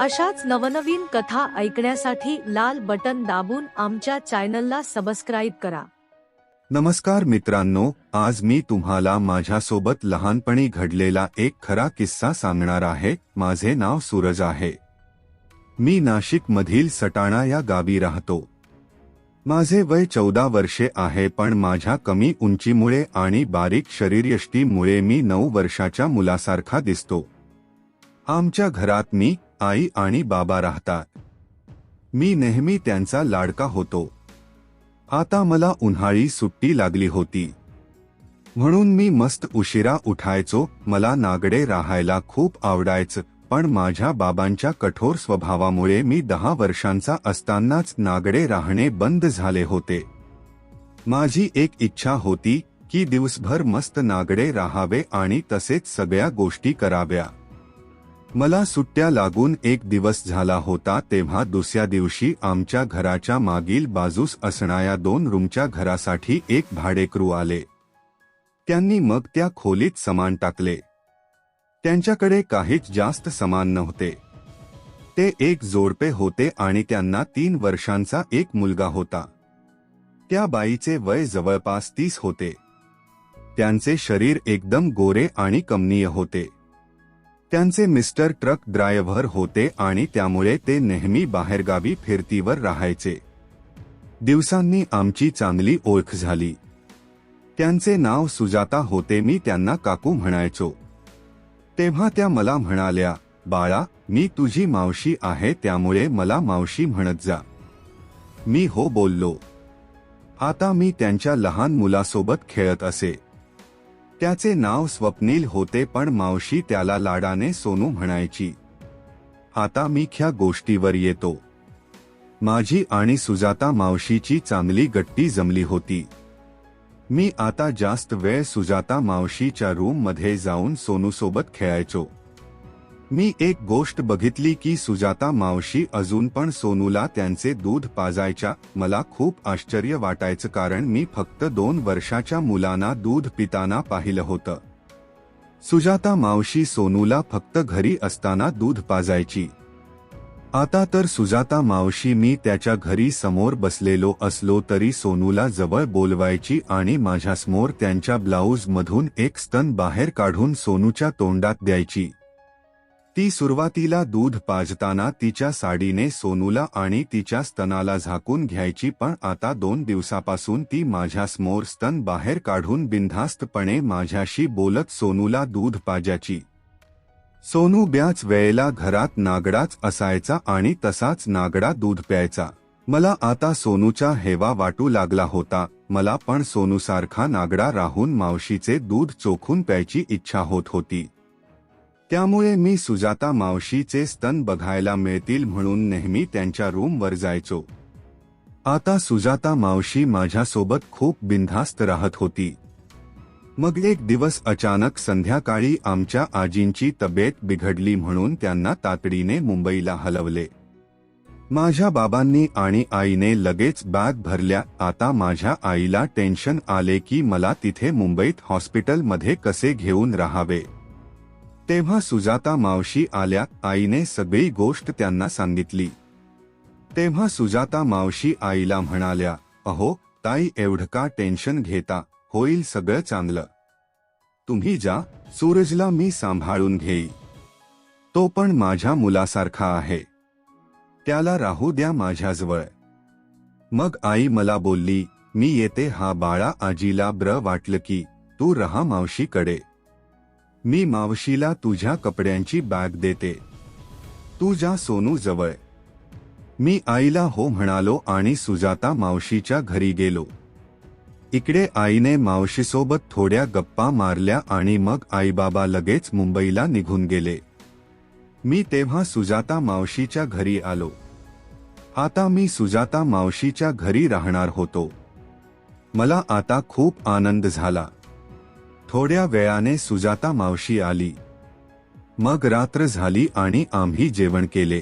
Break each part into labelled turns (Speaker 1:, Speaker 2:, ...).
Speaker 1: अशाच नवनवीन कथा ऐकण्यासाठी लाल बटन दाबून आमच्या चॅनलला सबस्क्राईब करा.
Speaker 2: नमस्कार मित्रांनो आज मी तुम्हाला माझ्यासोबत लहानपणी घडलेला एक खरा किस्सा सांगणार आहे. माझे नाव सूरज आहे. मी नाशिक मधील सटाणा या गावी राहतो. माझे वय चौदा वर्षे आहे पण माझ्या कमी उंचीमुळे आणि बारीक शरीरयष्टीमुळे मी नऊ वर्षाच्या मुलासारखा दिसतो. आमच्या घरात मी आई आणि बाबा राहतात. मी नेहमी त्यांचा लाडका होतो. आता मला उन्हाळी सुट्टी लागली होती. म्हणून मी मस्त उशिरा उठायचो मला नागडे राहायला खूप आवडायचं पण माझ्या बाबांच्या कठोर स्वभावामुळे मी दहा वर्षांचा असतानाच नागडे राहणे बंद झाले होते. माझी एक इच्छा होती की दिवसभर मस्त नागडे राहावे आणि तसेच सगळ्या गोष्टी कराव्या. मला सुट्ट्या लागून एक दिवस झाला होता तेव्हा दुसऱ्या दिवशी आमच्या घराच्या मागील बाजूस असणाऱ्या दोन रूमच्या घरासाठी एक भाडेकरू आले. त्यांनी मग त्या खोलीत सामान टाकले. त्यांच्याकडे काहीच जास्त सामान नव्हते. ते एक जोडपे होते आणि त्यांना तीन वर्षांचा एक मुलगा होता. त्या बाईचे वय जवळपास तीस होते. त्यांचे शरीर एकदम गोरे आणि कमनीय होते. त्यांचे मिस्टर ट्रक ड्रायव्हर होते आणि त्यामुळे ते नेहमी बाहेरगावी फिरतीवर राहायचे. दिवसांनी आमची चांगली ओळख झाली. त्यांचे नाव सुजाता होते मी त्यांना काकू म्हणायचो. तेव्हा त्या मला म्हणाल्या बाळा मी तुझी मावशी आहे त्यामुळे मला मावशी म्हणत जा. मी हो बोललो. आता मी त्यांच्या लहान मुलासोबत खेळत असे. त्याचे नाव स्वप्नील होते पण मावशी त्याला लाडाने सोनू म्हणायची. आता मी ख्या गोष्टीवर येतो. माझी आणि सुजाता मावशीची चांगली गट्टी जमली होती. मी आता जास्त वेळ सुजाता मावशीच्या रूममध्ये जाऊन सोनूसोबत खेळायचो. मी एक गोष्ट बघितली की सुजाता मावशी अजून पण सोनूला त्यांचे दूध पाजायच्या मला खूप आश्चर्य वाटायचं कारण मी फक्त दोन वर्षाच्या मुलांना दूध पिताना पाहिलं होतं. सुजाता मावशी सोनूला फक्त घरी असताना दूध पाजायची. आता तर सुजाता मावशी मी त्याच्या घरी समोर बसलेलो असलो तरी सोनूला जवळ बोलवायची आणि माझ्यासमोर त्यांच्या ब्लाऊज मधून एक स्तन बाहेर काढून सोनूच्या तोंडात द्यायची. ती सुरुवातीला दूध पाजताना तिच्या साडीने सोनूला आणि तिच्या स्तनाला झाकून घ्यायची पण आता दोन दिवसापासून ती माझ्यासमोर स्तन बाहेर काढून बिनधास्तपणे माझ्याशी बोलत सोनूला दूध पाजायची. सोनू ब्याच वेळेला घरात नागडाच असायचा आणि तसाच नागडा दूध प्यायचा. मला आता सोनूचा हेवा वाटू लागला होता. मला पण सोनूसारखा नागडा राहून मावशीचे दूध चोखून प्यायची इच्छा होत होती. त्यामुळे मी सुजाता मावशीचे स्तन बघायला मिळतील म्हणून नेहमी त्यांच्या रूमवर जायचो. आता सुजाता मावशी माझ्यासोबत खूप बिनधास्त राहत होती. मग एक दिवस अचानक संध्याकाळी आमच्या आजींची तब्येत बिघडली म्हणून त्यांना तातडीने मुंबईला हलवले. माझ्या बाबांनी आणि आईने लगेच बॅग भरल्या आता माझ्या आईला टेन्शन आले की मला तिथे मुंबईत हॉस्पिटलमध्ये कसे घेऊन राहावे? तेव्हा सुजाता मावशी आल्या आईने सगळी गोष्ट त्यांना सांगितली. तेव्हा सुजाता मावशी आईला म्हणाल्या अहो ताई एवढं का टेन्शन घेता? होईल सगळं चांगलं. तुम्ही जा सूरजला मी सांभाळून घेई. तो पण माझ्या मुलासारखा आहे. त्याला राहू द्या माझ्याजवळ. मग आई मला बोलली मी येते हा बाळा आजीला ब्र वाटलं की तू रहा मावशीकडे. मी मावशीला तुझ्या कपड्यांची बॅग देते. तू जा सोनू जवळ. मी आईला हो म्हणालो आणि सुजाता मावशीच्या घरी गेलो. इकडे आईने मावशीसोबत थोड्या गप्पा मारल्या आणि मग आईबाबा लगेच मुंबईला निघून गेले. मी तेव्हा सुजाता मावशीच्या घरी आलो. आता मी सुजाता मावशीच्या घरी राहणार होतो. मला आता खूप आनंद झाला. थोड्या वेळाने सुजाता मावशी आली. मग रात्र झाली आणि आम्ही जेवण केले.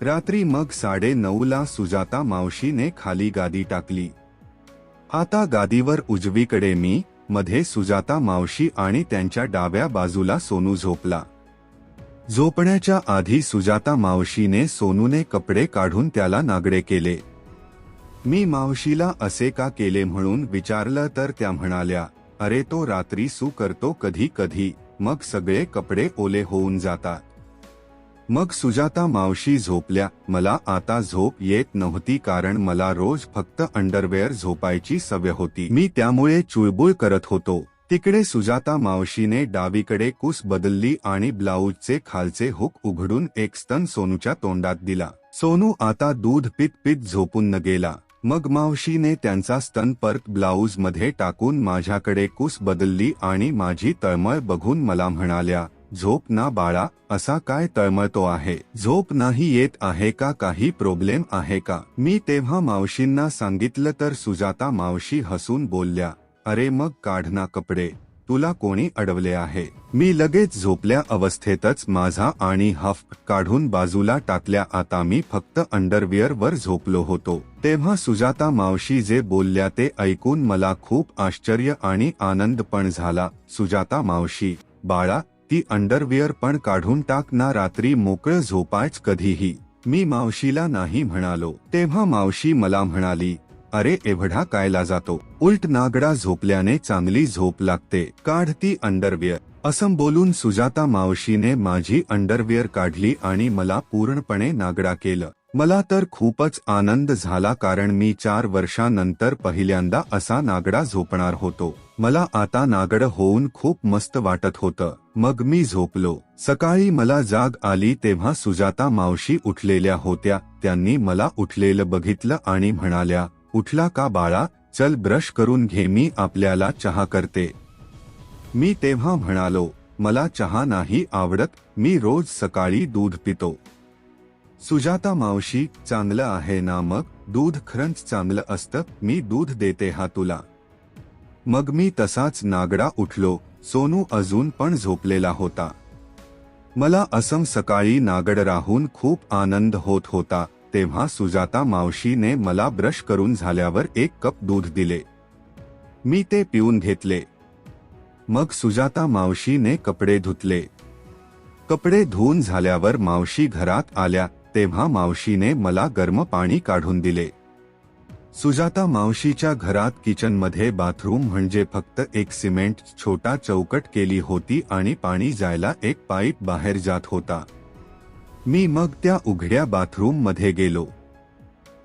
Speaker 2: रात्री मग साडे नऊला सुजाता मावशीने खाली गादी टाकली. आता गादीवर उजवीकडे मी मध्ये सुजाता मावशी आणि त्यांच्या डाव्या बाजूला सोनू झोपला. झोपण्याच्या आधी सुजाता मावशीने सोनूने कपडे काढून त्याला नागडे केले. मी मावशीला असे का केले म्हणून विचारलं तर त्या म्हणाल्या अरे तो रात्री सू करतो कधी कधी. मग सगळे कपडे ओले होऊन जातात. मग सुजाता मावशी झोपल्या. मला आता झोप येत नव्हती कारण मला रोज फक्त अंडरवेअर झोपायची सवय होती. मी त्यामुळे चुळबुळ करत होतो. तिकडे सुजाता मावशीने डावीकडे कुस बदलली आणि ब्लाऊजचे खालचे हुक उघडून एक स्तन सोनूच्या तोंडात दिला. सोनू आता दूध पित पित झोपून न गेला. मग मावशीने त्यांचा स्तन परत ब्लाऊजमध्ये टाकून माझ्याकडे कुस बदलली आणि माझी तळमळ बघून मला म्हणाल्या झोप ना बाळा असा काय तळमळतो आहे? झोप नाही येत आहे का? काही प्रॉब्लेम आहे का? मी तेव्हा मावशींना सांगितलं तर सुजाता मावशी हसून बोलल्या अरे मग काढना कपडे. तुला कोणी अडवले आहे? मी लगेच झोपल्या अवस्थेतच माझा आणि हफ काढून बाजूला टाकल्या. आता मी फक्त अंडरवियर वर झोपलो होतो. तेव्हा सुजाता मावशी जे बोलल्या ते ऐकून मला खूप आश्चर्य आणि आनंद पण झाला. सुजाता मावशी बाळा ती अंडरविअर पण काढून टाक ना रात्री मोकळं झोपायच कधीही. मी मावशीला नाही म्हणालो. तेव्हा मावशी मला म्हणाली अरे एवढा कायला जातो. उलट नागडा झोपल्याने चांगली झोप लागते. काढ ती अंडरविअर. असं बोलून सुजाता मावशीने माझी अंडरविअर काढली आणि मला पूर्णपणे नागडा केलं. मला तर खूपच आनंद झाला कारण मी चार वर्षानंतर पहिल्यांदा असा नागडा झोपणार होतो. मला आता नागड होऊन खूप मस्त वाटत होतं. मग मी झोपलो. सकाळी मला जाग आली तेव्हा सुजाता मावशी उठलेल्या होत्या. त्यांनी मला उठलेलं बघितलं आणि म्हणाल्या उठला का बाळा चल ब्रश करून घे मी आपल्याला चहा करते. मी तेव्हा म्हणालो मला चहा नाही आवडत मी रोज सकाळी दूध पितो. सुजाता मावशी चांगलं आहे ना मग? दूध खरंच चांगलं असतं मी दूध देते हा तुला. मग मी तसाच नागडा उठलो सोनू अजून पण झोपलेला होता. मला असम सकाळी नागड राहून खूप आनंद होत होता तेव्हा सुजाता मावशीने मला ब्रश करून झाल्यावर एक कप दूध दिले. मी ते पिऊन घेतले. मग सुजाता मावशीने कपडे धुतले. कपडे धुवून झाल्यावर मावशी घरात आल्या तेव्हा मावशीने मला गरम पाणी काढून दिले. सुजाता मावशीच्या घरात किचनमध्ये बाथरूम म्हणजे फक्त एक सिमेंट छोटा चौकट केली होती आणि पाणी जायला एक पाईप बाहेर जात होता. मी मग त्या उघड्या बाथरूममध्ये गेलो.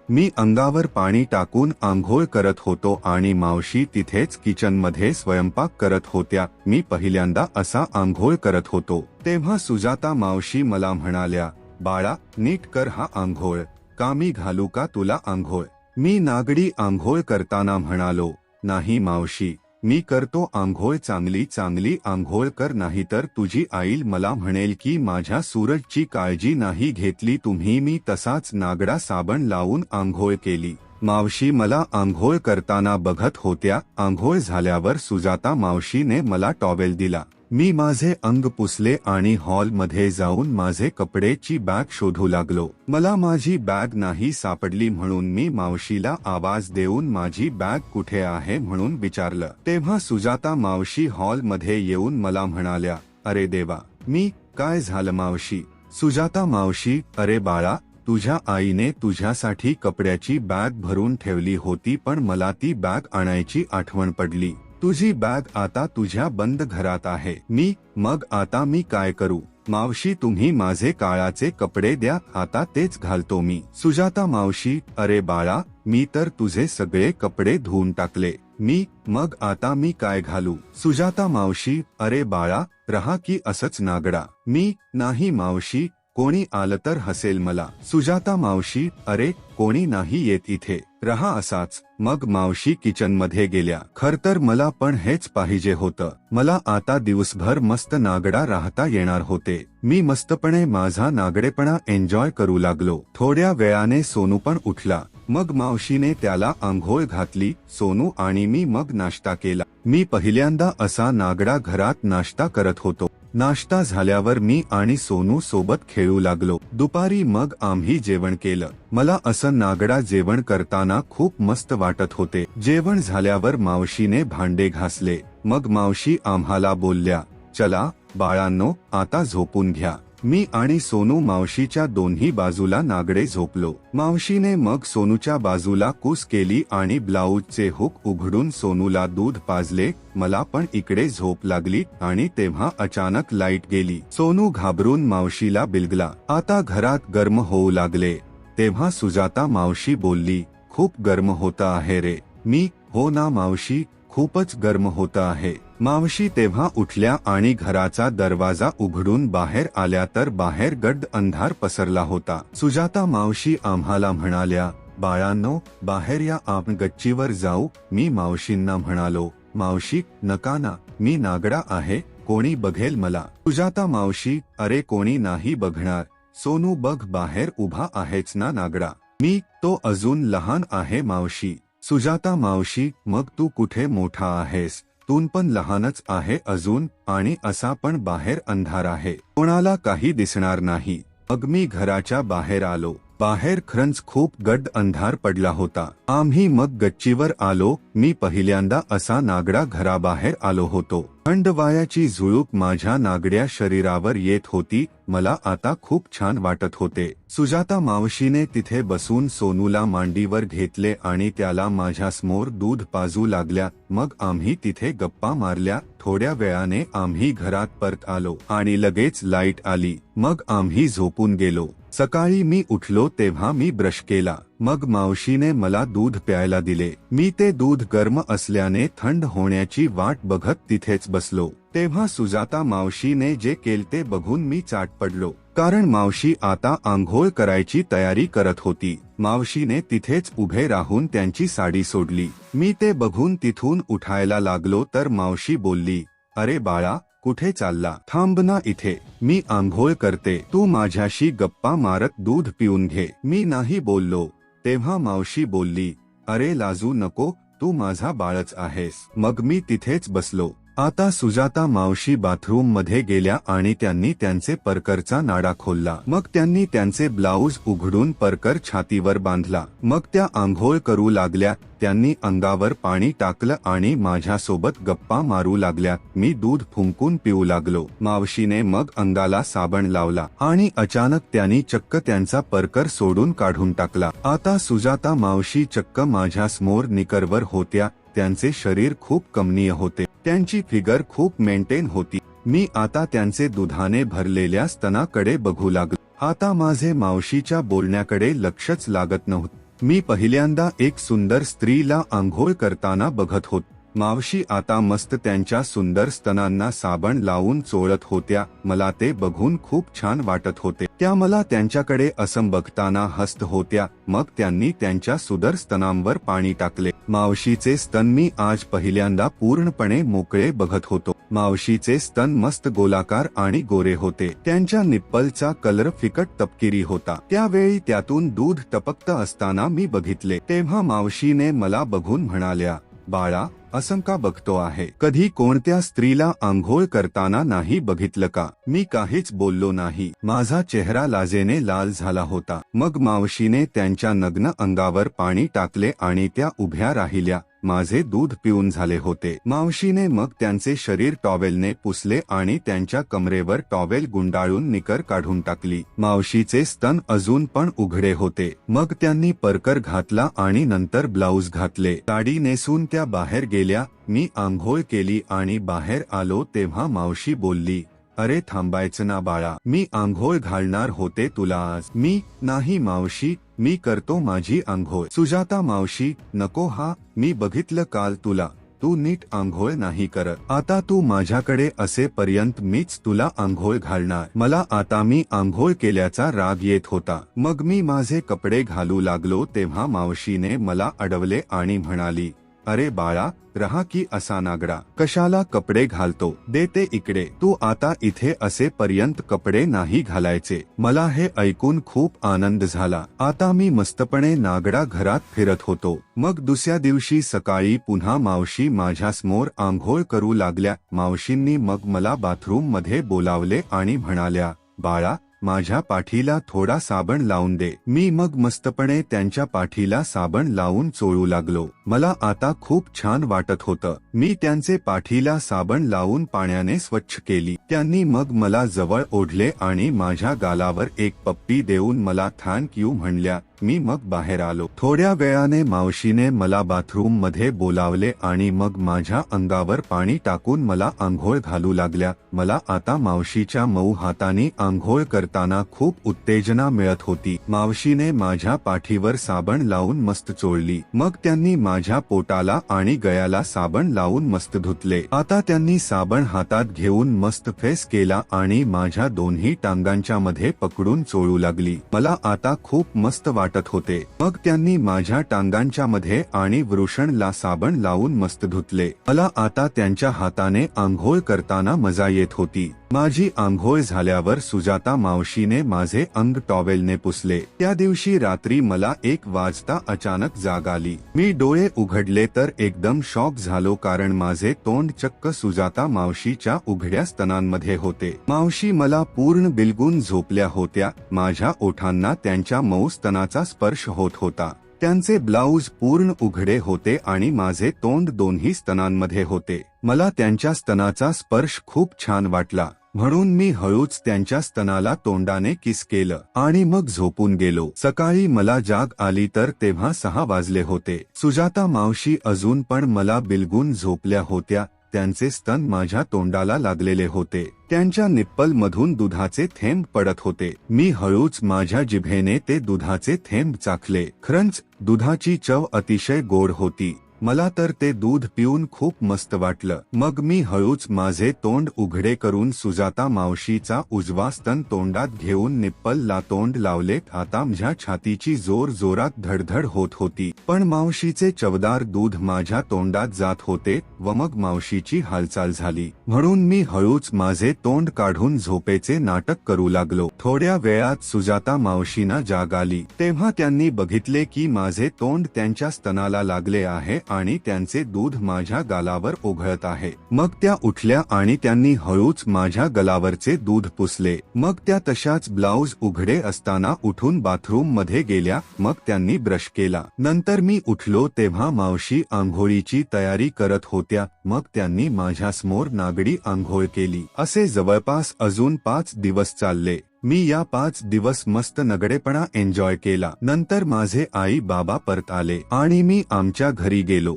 Speaker 2: मी अंगावर पाणी टाकून आंघोळ करत होतो आणि मावशी तिथेच किचनमध्ये स्वयंपाक करत होत्या. मी पहिल्यांदा असा आंघोळ करत होतो. तेव्हा सुजाता मावशी मला म्हणाल्या बाळा नीट कर हा आंघोळ. का मी घालू का तुला आंघोळ? मी नागडी आंघोळ करताना म्हणालो नाही मावशी मी करतो आंघोळ चांगली चांगली आंघोळ कर नाहीतर तुझी आईल मला म्हणेल की माझ्या सूरजची काळजी नाही घेतली तुम्ही मी तसाच नागडा साबण लावून आंघोळ केली. मावशी मला आंघोळ करताना बघत होत्या आंघोळ झाल्यावर सुजाता मावशीने मला टॉवेल दिला. मी माझे अंग पुसले आणि हॉलमध्ये जाऊन माझे कपडेची बॅग शोधू लागलो. मला माझी बॅग नाही सापडली म्हणून मी मावशीला आवाज देऊन माझी बॅग कुठे आहे म्हणून विचारलं. तेव्हा सुजाता मावशी हॉलमध्ये येऊन मला म्हणाल्या अरे देवा मी काय झालं मावशी? सुजाता मावशी अरे बाळा तुझ्या आईने तुझ्यासाठी कपड्याची बॅग भरून ठेवली होती पण मला ती बॅग आणायची आठवण पडली. तुझी बॅग आता तुझ्या बंद घरात आहे. मी मग आता मी काय करू? मावशी तुम्ही माझे काळाचे कपडे द्या आता तेच घालतो मी. सुजाता मावशी अरे बाळा मी तर तुझे सगळे कपडे धुवून टाकले. मी मग आता मी काय घालू? सुजाता मावशी अरे बाळा रहा की असच नागडा. मी नाही मावशी कोणी आलं तर हसेल मला. सुजाता मावशी अरे कोणी नाही येत इथे. रहा असाच मग मावशी किचनमध्ये गेल्या. खर तर मला पण हेच पाहिजे होतं. मला आता दिवसभर मस्त नागडा राहता येणार होते. मी मस्तपणे माझा नागडेपणा एन्जॉय करू लागलो. थोड्या वेळाने सोनू पण उठला. मग मावशीने त्याला आंघोळ घातली सोनू आणि मी मग नाश्ता केला. मी पहिल्यांदा असा नागडा घरात नाश्ता करत होतो. नाश्ता झाल्यावर मी आणि सोनू सोबत खेळू लागलो. दुपारी मग आम्ही जेवण केलं. मला असं नागडा जेवण करताना खूप मस्त वाटत होते. जेवण झाल्यावर मावशीने भांडे घासले. मग मावशी आम्हाला बोलल्या चला बाळांनो आता झोपून घ्या. मी आणि सोनू मावशीच्या दोन्ही बाजूला नागडे झोपलो. मावशीने मग सोनूच्या बाजूला कूस केली आणि ब्लाऊजचे हुक उघडून सोनूला दूध पाजले. मला पण इकडे झोप लागली आणि तेव्हा अचानक लाइट गेली. सोनू घाबरून मावशीला बिलगला. आता घरात गर्म होऊ लागले. तेव्हा सुजाता मावशी बोलली खूप गर्म होता आहे रे. मी? हो ना मावशी खूपच गर्म होत आहे. मावशी तेव्हा उठल्या आणि घराचा दरवाजा उघडून बाहेर आल्या तर बाहेर गड्ड अंधार पसरला होता. सुजाता मावशी आम्हाला म्हणाल्या बाळांनो बाहेर या आपण गच्चीवर जाऊ मी मावशींना म्हणालो मावशी नका ना मी नागडा आहे कोणी बघेल मला. सुजाता मावशी अरे कोणी नाही बघणार सोनू बघ बाहेर उभा आहेच ना नागडा. मी तो अजून लहान आहे मावशी. सुजाता मावशी मग तू कुठे मोठा आहेस? तून पण लहानच आहे अजून आणि असा पण बाहेर अंधार आहे. कोणाला काही दिसणार नाही. मग मी घराच्या बाहेर आलो. बाहेर खरंच खूप गड्ड अंधार पडला होता. आम्ही मग गच्चीवर आलो. मी पहिल्यांदा असा नागडा घराबाहेर आलो होतो. थंडवायाची झुळूक माझ्या नागड्या शरीरावर येत होती मला आता खूप छान वाटत होते. सुजाता मावशीने तिथे बसून सोनूला मांडीवर घेतले आणि त्याला माझ्यासमोर दूध पाजू लागल्या. मग आम्ही तिथे गप्पा मारल्या. थोड्या वेळाने आम्ही घरात परत आलो आणि लगेच लाइट आली. मग आम्ही झोपून गेलो. सकाळी मी उठलो तेव्हा मी ब्रश केला. मग मावशीने मला दूध प्यायला दिले. मी ते दूध गर्म असल्याने थंड होण्याची वाट बघत तिथेच बसलो. तेव्हा सुजाता मावशीने जे केलते बघून मी चाट पडलो. कारण मावशी आता आंघोळ करायची तयारी करत होती. मावशीने तिथेच उभे राहून त्यांची साडी सोडली. मी ते बघून तिथून उठायला लागलो तर मावशी बोलली अरे बाळा कुठे चालला? थांब ना इथे. मी आंघोळ करते. तू माझ्याशी गप्पा मारत दूध पिऊन घे. मी नाही बोललो. तेव्हा मावशी बोलली अरे लाजू नको. तू माझा बाळच आहेस. मग मी तिथेच बसलो. आता सुजाता मावशी बाथरूममध्ये गेल्या आणि त्यांनी त्यांचे परकरचा नाडा खोलला. मग त्यांनी त्यांचे ब्लाऊज उघडून परकर छातीवर बांधला. मग त्या आंघोळ करू लागल्या त्यांनी अंगावर पाणी टाकलं आणि माझ्यासोबत गप्पा मारू लागल्या मी दूध फुंकून पिऊ लागलो. मावशीने मग अंगाला साबण लावला आणि अचानक त्यांनी चक्क त्यांचा परकर सोडून काढून टाकला. आता सुजाता मावशी चक्क माझ्यासमोर निकरवर होत्या त्यांचे शरीर खूप कमनीय होते. त्यांची फिगर खूप मेंटेन होती. मी आता त्यांचे दुधाने भरलेल्या स्तनाकडे बघू लागलो. आता माझे मावशीच्या बोलण्याकडे लक्षच लागत नव्हते. मी पहिल्यांदा एक सुंदर स्त्रीला आंघोळ करताना बघत होतो. मावशी आता मस्त त्यांच्या सुंदर स्तनांना साबण लावून चोळत होत्या. मला ते बघून खूप छान वाटत होते. त्या मला त्यांच्याकडे असं बघताना हस्त होत्या. मग त्यांनी त्यांच्या सुदर स्तनांवर पाणी टाकले. मावशीचे स्तन मी आज पहिल्यांदा पूर्णपणे मोकळे बघत होतो. मावशीचे स्तन मस्त गोलाकार आणि गोरे होते. त्यांच्या निप्पलचा कलर फिकट तपकिरी होता. त्यावेळी त्यातून दूध टपकत असताना मी बघितले. तेव्हा मावशीने मला बघून म्हणाल्या बाळा असं का बघतो आहे. कधी कोणत्या स्त्रीला आंघोळ करताना नाही बघितलं का? मी काहीच बोललो नाही. माझा चेहरा लाजेने लाल झाला होता. मग मावशीने त्यांच्या नग्न अंगावर पाणी टाकले आणि त्या उभ्या राहिल्या. माझे दूध पिऊन झाले होते. मावशीने मग त्यांचे शरीर टॉवेलने पुसले आणि त्यांच्या कमरेवर टॉवेल गुंडाळून निकर काढून टाकली. मावशीचे स्तन अजून पण उघडे होते. मग त्यांनी परकर घातला आणि नंतर ब्लाऊज घातले. साडी नेसून त्या बाहेर गेल्या. मी आंघोळ केली आणि बाहेर आलो तेव्हा मावशी बोलली अरे थांबायचं ना बाळा. मी आंघोळ घालणार होते तुला आज. मी? नाही मावशी. मी करतो माझी आंघोळ. सुजाता मावशी नको हा मी बघितलं काल तुला. तू नीट आंघोळ नाही करत. आता तू माझ्याकडे असेपर्यंत मीच तुला आंघोळ घालणार. मला आता मी आंघोळ केल्याचा राग येत होता. मग मी माझे कपडे घालू लागलो तेव्हा मावशीने मला अडवले आणि म्हणाली अरे बाळा रहा की असा नागडा कशाला कपडे घालतो? देते इकडे. तू आता इथे असे पर्यंत कपडे नाही घालायचे. मला हे ऐकून खूप आनंद झाला. आता मी मस्तपणे नागडा घरात फिरत होतो. मग दुसऱ्या दिवशी सकाळी पुन्हा मावशी माझ्यासमोर आंघोळ करू लागल्या. मावशींनी मग मला बाथरूममध्ये बोलावले आणि म्हणाल्या बाळा माझ्या पाठीला थोडा साबण लावून दे. मी मग मस्तपणे त्यांच्या पाठीला साबण लावून चोळू लागलो. मला आता खूप छान वाटत होतं. मी त्यांचे पाठीला साबण लावून पाण्याने स्वच्छ केली. त्यांनी मग मला जवळ ओढले आणि माझ्या गालावर एक पप्पी देऊन मला थँक यू म्हणल्या. मी मग बाहेर आलो. थोड्या वेळाने मावशीने मला बाथरूममध्ये बोलावले आणि मग माझ्या अंगावर पाणी टाकून मला आंघोळ घालू लागल्या. मला आता मावशीच्या मऊ हाताने आंघोळ करताना खूप उत्तेजना मिळत होती. मावशीने माझ्या पाठीवर साबण लावून मस्त चोळली. मग त्यांनी माझ्या पोटाला आणि गयाला साबण लावून मस्त धुतले. आता त्यांनी साबण हातात घेऊन मस्त फेस केला आणि माझ्या दोन्ही टांगांच्या मध्ये पकडून चोळू लागली. मला आता खूप मस्त वाटत होते. मग त्यांनी माझ्या टांगांच्या मध्ये आणि वृषणला साबण लावून मस्त धुतले. मला आता त्यांच्या हाताने आंघोळ करताना मजा येत होती. माझी आंघोळ झाल्यावर सुजाता मावशीने माझे अंग टॉवेलने पुसले. त्या दिवशी रात्री मला एक वाजता अचानक जाग आली. मी डोळे उघडले तर एकदम शॉक झालो कारण माझे तोंड चक्क सुजाता मावशीच्या उघड्या स्तनांमध्ये होते. मावशी मला पूर्ण बिलगून झोपल्या होत्या. माझ्या ओठांना त्यांच्या मऊ स्तनाचा स्पर्श होत होता. त्यांचे ब्लाऊज पूर्ण उघडे होते आणि माझे तोंड दोन्ही स्तनांमध्ये होते. मला त्यांच्या स्तनाचा स्पर्श खूप छान वाटला. म्हणून मी हळूच त्यांच्या स्तनाला तोंडाने किस केलं आणि मग झोपून गेलो. सकाळी मला जाग आली तर तेव्हा सहा वाजले होते. सुजाता मावशी अजून पण मला बिलगून झोपल्या होत्या. त्यांचे स्तन माझ्या तोंडाला लागलेले होते. त्यांच्या निप्पल मधून दुधाचे थेंब पडत होते. मी हळूच माझ्या जिभेने ते दुधाचे थेंब चाखले. खरंच दुधाची चव अतिशय गोड होती. मला तर ते दूध पिऊन खूप मस्त वाटलं. मग मी हळूच माझे तोंड उघडे करून सुजाता मावशीचा उजवा स्तन तोंडात घेऊन निप्पलला तोंड लावले आता माझ्या छातीची जोर जोरात धडधड होत होती. पण मावशीचे चवदार दूध माझ्या तोंडात जात होते व मग मावशीची हालचाल झाली. म्हणून मी हळूच माझे तोंड काढून झोपेचे नाटक करू लागलो. थोड्या वेळात सुजाता मावशीना जाग आली. तेव्हा त्यांनी बघितले की माझे तोंड त्यांच्या स्तनाला लागले आहे आणि त्यांचे दूध माझ्या गालावर ओघळत आहे. मग त्या उठल्या आणि त्यांनी हळूच माझ्या गलावरचे दूध पुसले. मग त्या तशाच ब्लाऊज उघडे असताना उठून बाथरूममध्ये गेल्या. मग त्यांनी ब्रश केला. नंतर मी उठलो तेव्हा मावशी आंघोळीची तयारी करत होत्या. मग त्यांनी माझ्यासमोर नागडी आंघोळ केली. असे जवळपास अजून पाच दिवस चालले. मी या पाच दिवस मस्त नगडेपणा एन्जॉय केला. नंतर माझे आई बाबा परत आले आणि मी आमच्या घरी गेलो.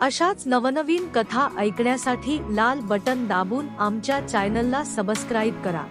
Speaker 1: अशाच नवनवीन कथा ऐकण्यासाठी लाल बटन दाबून आमच्या चॅनलला सबस्क्राईब करा.